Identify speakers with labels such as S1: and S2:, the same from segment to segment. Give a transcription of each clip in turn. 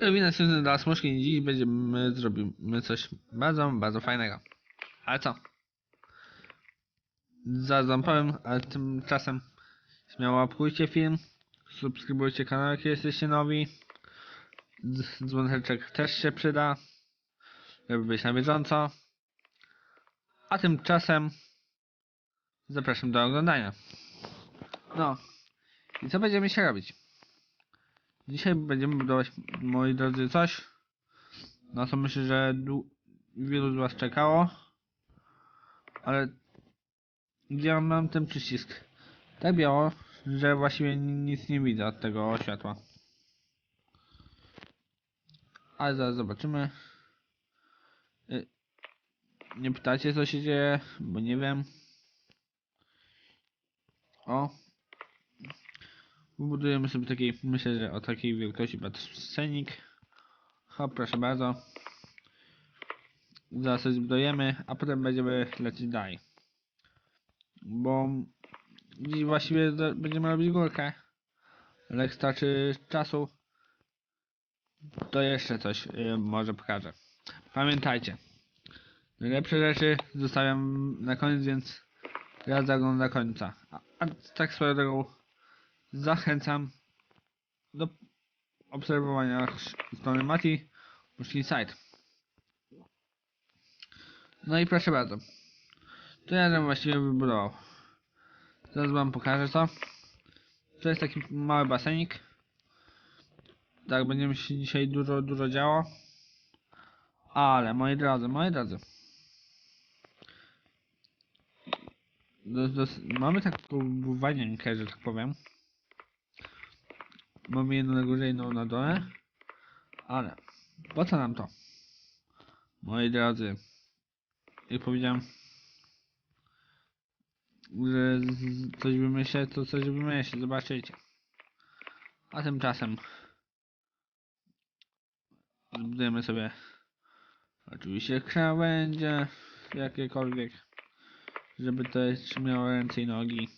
S1: Winę season dla smuszki i będziemy zrobimy coś bardzo, bardzo fajnego. Ale co? Zaraz powiem, ale tymczasem śmiało łapkujcie film, subskrybujcie kanał, jak jesteście nowi. Dzwoneczek też się przyda, żeby być na bieżąco. A tymczasem zapraszam do oglądania. No, i co będziemy się robić? Dzisiaj będziemy budować, moi drodzy, coś, na co myślę, że wielu z Was czekało. Ale gdzie ja mam ten przycisk? Tak biało, że właściwie ni- nic nie widzę od tego światła. Ale zaraz zobaczymy. Y, Nie pytajcie co się dzieje, bo nie wiem. O, Budujemy sobie taki, myślę, że o takiej wielkości scenik. Hop, proszę bardzo. Zaraz coś zbudujemy, a potem będziemy lecieć dalej. Bo dziś właściwie będziemy robić górkę. Ale starczy czasu, to jeszcze coś y, może pokażę. Pamiętajcie, najlepsze rzeczy zostawiam na koniec, więc ja zaglądam do końca. A, a tak swoją drogą zachęcam do obserwowania strony Mati Pushkin Site. No i proszę bardzo. To ja żem właściwie wybudował. Teraz wam pokażę co. To jest taki mały basenik. Tak, będziemy się dzisiaj dużo, dużo działo. Ale moi drodzy, moi drodzy. Do, do, mamy taką wanienkę, że tak powiem. Mamy jedną na górze, jedną na dole. Ale po co nam to? Moi drodzy, jak powiedziałem, że coś wymyślę, to coś wymyślę, zobaczycie. A tymczasem zbudujemy sobie oczywiście krawędzie jakiekolwiek, żeby to jeszcze miało ręce i nogi.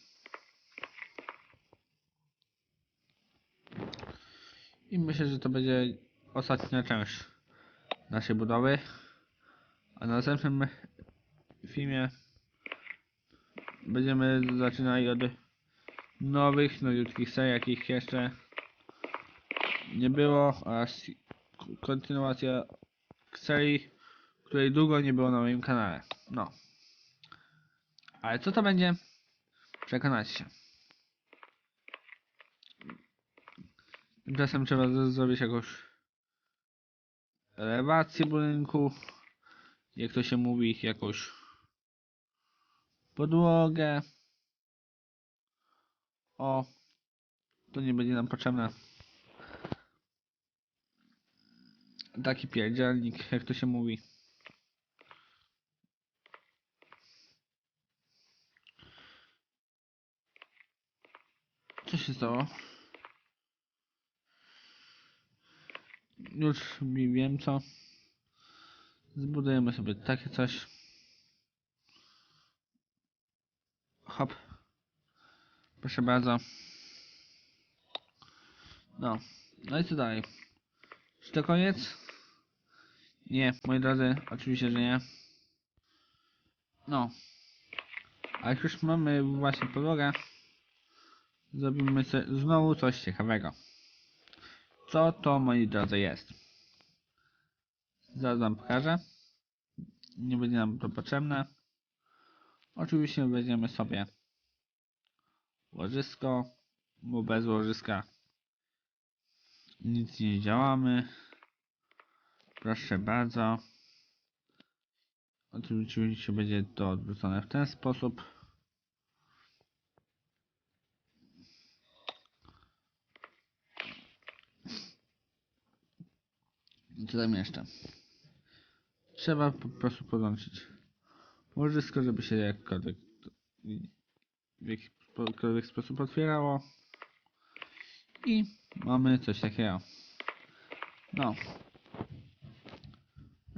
S1: I myślę, że to będzie ostatnia część naszej budowy. A na następnym filmie będziemy zaczynali od nowych, nowiutkich serii, jakich jeszcze nie było, oraz kontynuacja serii, której długo nie było na moim kanale. No. Ale co to będzie? Przekonać się. Tymczasem trzeba zrobić jakąś elewację budynku, jak to się mówi, jakąś podłogę. O, to nie będzie nam potrzebne. Taki pierdzielnik, jak to się mówi. Co się stało? Już mi wiem co. Zbudujemy sobie takie coś. Hop. Proszę bardzo. No. No i co dalej? Czy to koniec? Nie, moi drodzy, oczywiście, że nie. No. A jak już mamy właśnie podłogę, zrobimy znowu coś ciekawego. Co to, moi drodzy, jest? Zaraz wam pokażę. Nie będzie nam to potrzebne. Oczywiście weźmiemy sobie łożysko, bo bez łożyska nic nie działamy. Proszę bardzo. Oczywiście będzie to odwrócone w ten sposób. Co tam jeszcze? Trzeba po prostu podłączyć łożysko, żeby się jakkolwiek w jakikolwiek sposób otwierało. I mamy coś takiego. No.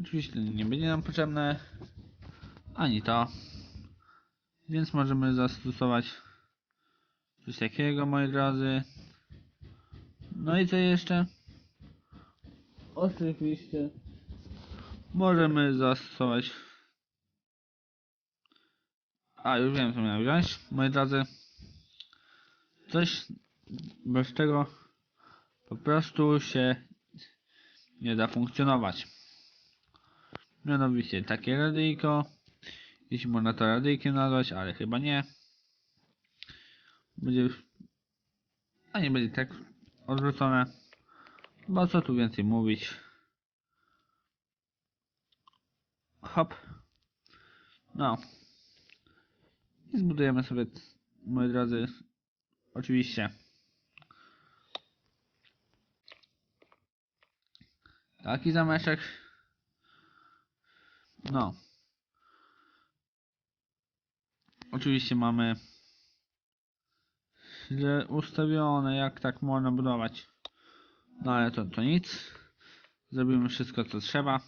S1: Oczywiście nie będzie nam potrzebne ani to. Więc możemy zastosować coś takiego, moi drodzy. No i co jeszcze? Oczywiście możemy zastosować. A, już wiem co miałem wziąć, moi drodzy. Coś bez czego po prostu się nie da funkcjonować. Mianowicie takie radyjko. Jeśli można to radyjkiem nazwać, ale chyba nie. Będzie. A nie będzie tak odwrócone. Bo co tu więcej mówić. Hop. No. I zbudujemy sobie, moi drodzy, oczywiście. Taki zameczek. No. Oczywiście mamy źle ustawione, jak tak można budować. No ale to, to nic. Zrobimy wszystko co trzeba.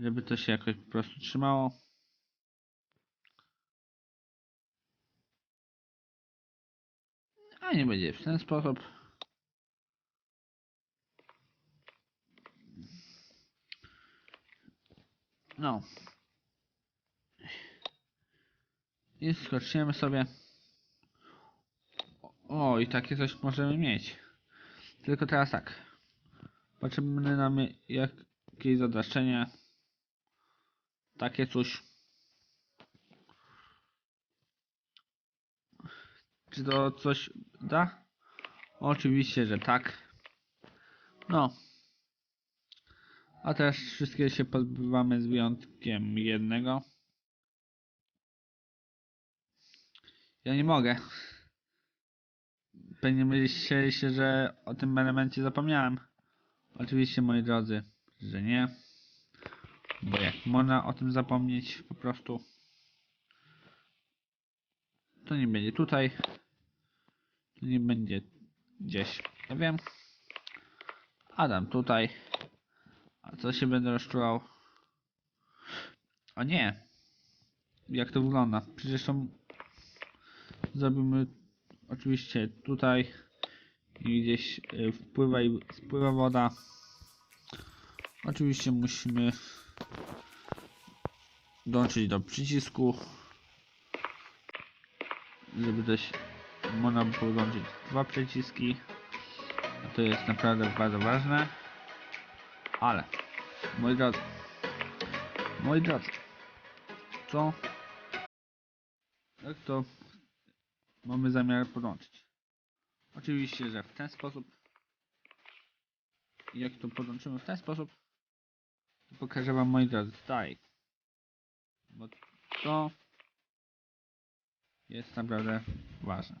S1: Żeby to się jakoś po prostu trzymało. A nie będzie w ten sposób. No. I skoczymy sobie. O, i takie coś możemy mieć. Tylko teraz tak. Potrzebne nam jakieś zadaszczenie. Takie coś. Czy to coś da? Oczywiście, że tak. No. A teraz wszystkie się pozbywamy z wyjątkiem jednego. Ja nie mogę. Pewnie myśleliście, że o tym elemencie zapomniałem. Oczywiście, moi drodzy, że nie. Bo jak można o tym zapomnieć po prostu, to nie będzie tutaj. To nie będzie gdzieś, ja wiem. Adam tutaj. A co się będę rozczuwał? A nie. Jak to wygląda? Przecież to zrobimy oczywiście tutaj gdzieś y, wpływa i spływa woda. Oczywiście musimy dołączyć do przycisku, żeby też można by podłączyć dwa przyciski. To jest naprawdę bardzo ważne. Ale, moi drodzy, moi drodzy, co? Jak to mamy zamiar podłączyć? Oczywiście, że w ten sposób. Jak to podłączymy w ten sposób, to pokażę wam moi drodzy tutaj. Bo to jest naprawdę ważne.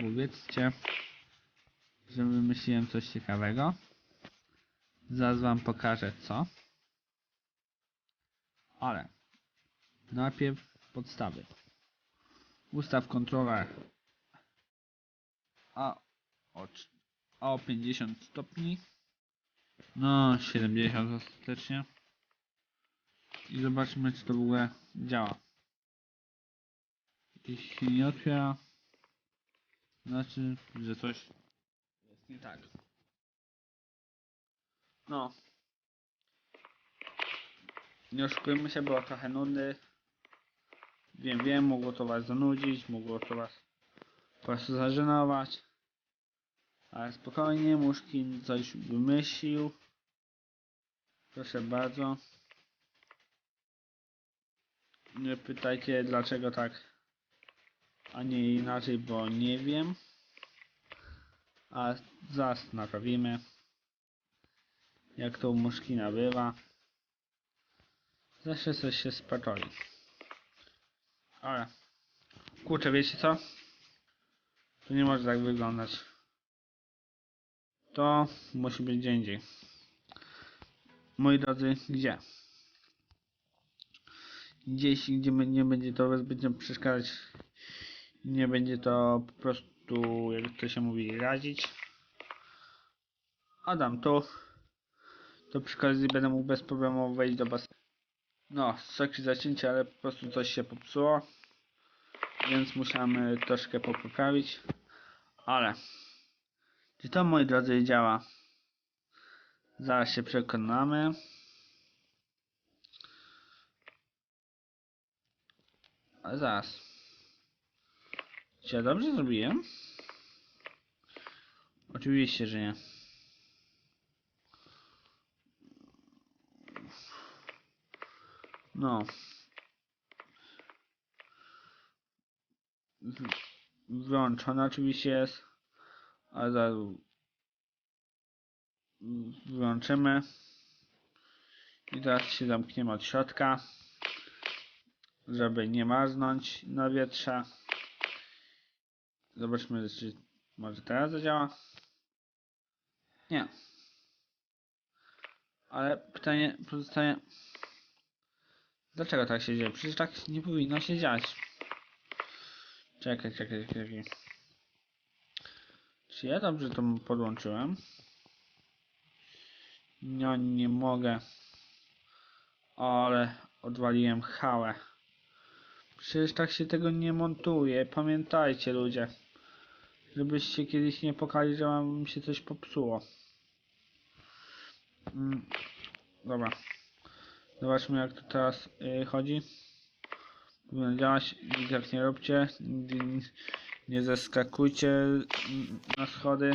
S1: Powiedzcie, że wymyśliłem coś ciekawego. Zaraz wam pokażę co. Ale najpierw podstawy. Ustaw kontroler A o, cz- A o 50 stopni. No 70 ostatecznie. I zobaczmy czy to w ogóle działa. Jeśli nie otwiera, znaczy, że coś jest nie tak. No. Nie oszukujmy się, było trochę nudny. Wiem, wiem, mogło to was zanudzić, mogło to was po prostu zażenować. Ale spokojnie, Muszkin coś wymyślił. Proszę bardzo. Nie pytajcie dlaczego tak, a nie inaczej, bo nie wiem. A zaraz naprawimy. Jak to u Muszkina bywa. Zawsze coś się spatoli. Ale kurczę, wiecie co? To nie może tak wyglądać. To musi być gdzie indziej. Moi drodzy, gdzie? Gdzieś, gdzie nie będzie to zbytnio przeszkadzać. Nie będzie to po prostu, jak to się mówi, razić. Adam, to to przy okazji będę mógł bez problemu wejść do basenu. No, soki zacięcie, ale po prostu coś się popsuło. Więc musiałem troszkę poprawić. Ale Czy to, moi drodzy, działa? Zaraz się przekonamy. Ale zaraz. Czy ja dobrze zrobiłem? Oczywiście, że nie. No. W- Włączone oczywiście jest. Ale zaraz wyłączymy. I teraz się zamkniemy od środka, żeby nie marznąć na wietrze. Zobaczmy, czy może teraz zadziała. Nie. Ale pytanie pozostaje, dlaczego tak się dzieje? Przecież tak nie powinno się dziać. Czekaj, czekaj, czekaj. Czy ja dobrze to podłączyłem? No nie mogę. Ale odwaliłem hałę. Przecież tak się tego nie montuje. Pamiętajcie ludzie. Żebyście kiedyś nie pokali, że wam się coś popsuło. Mm, dobra. Zobaczmy jak to teraz y, chodzi. Działać. Jak nie róbcie. Nie- mm, na schody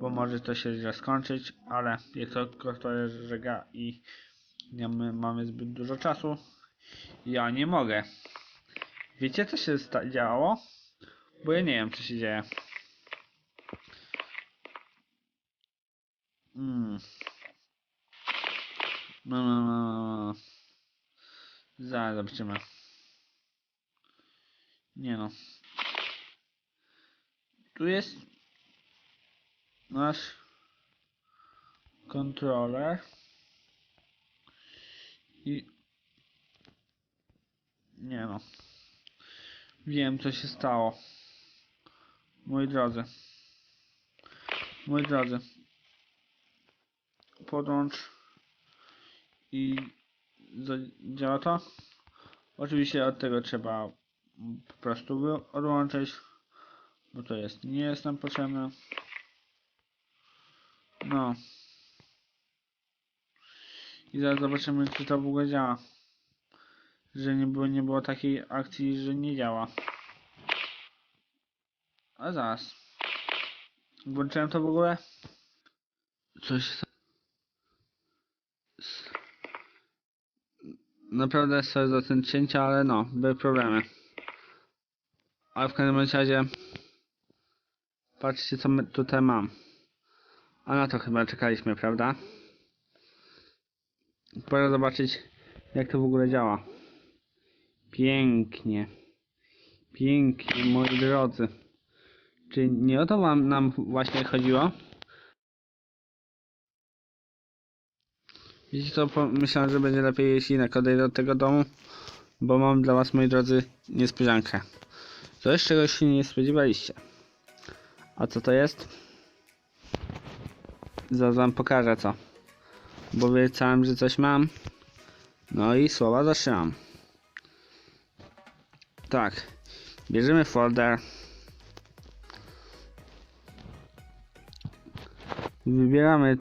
S1: bo może to się źle skończyć, ale tylko to jest żega i nie my mamy zbyt dużo czasu, ja nie mogę. Wiecie co się działo? Bo ja nie wiem co się dzieje. Mm. No, no, no, no. Zaraz zobaczymy. Nie no. Tu jest nasz kontroler i nie no. Wiem co się stało. Moi drodzy. Moi drodzy. Podłącz i działa to? Oczywiście od tego trzeba po prostu odłączyć bo to jest nie jest nam potrzebne no. I zaraz zobaczymy, czy to w ogóle działa. Że nie było, nie było takiej akcji, że nie działa. A zaraz. Włączyłem to w ogóle? Coś. Naprawdę sorry za ten cięcia, ale no, były problemy. Ale w każdym razie. Patrzcie, co my tutaj mam. A na to chyba czekaliśmy, prawda? Pora zobaczyć, jak to w ogóle działa. Pięknie. Pięknie, moi drodzy. Czy nie o to wam nam właśnie chodziło? Wiecie co, myślałem, że będzie lepiej jeśli odejdę od tego domu, bo mam dla was, moi drodzy, niespodziankę. Coś, czego się nie spodziewaliście. A co to jest? Zaraz wam pokażę co. Bo obiecałem, że coś mam. No i słowa zatrzymam. Tak. Bierzemy folder. Wybieramy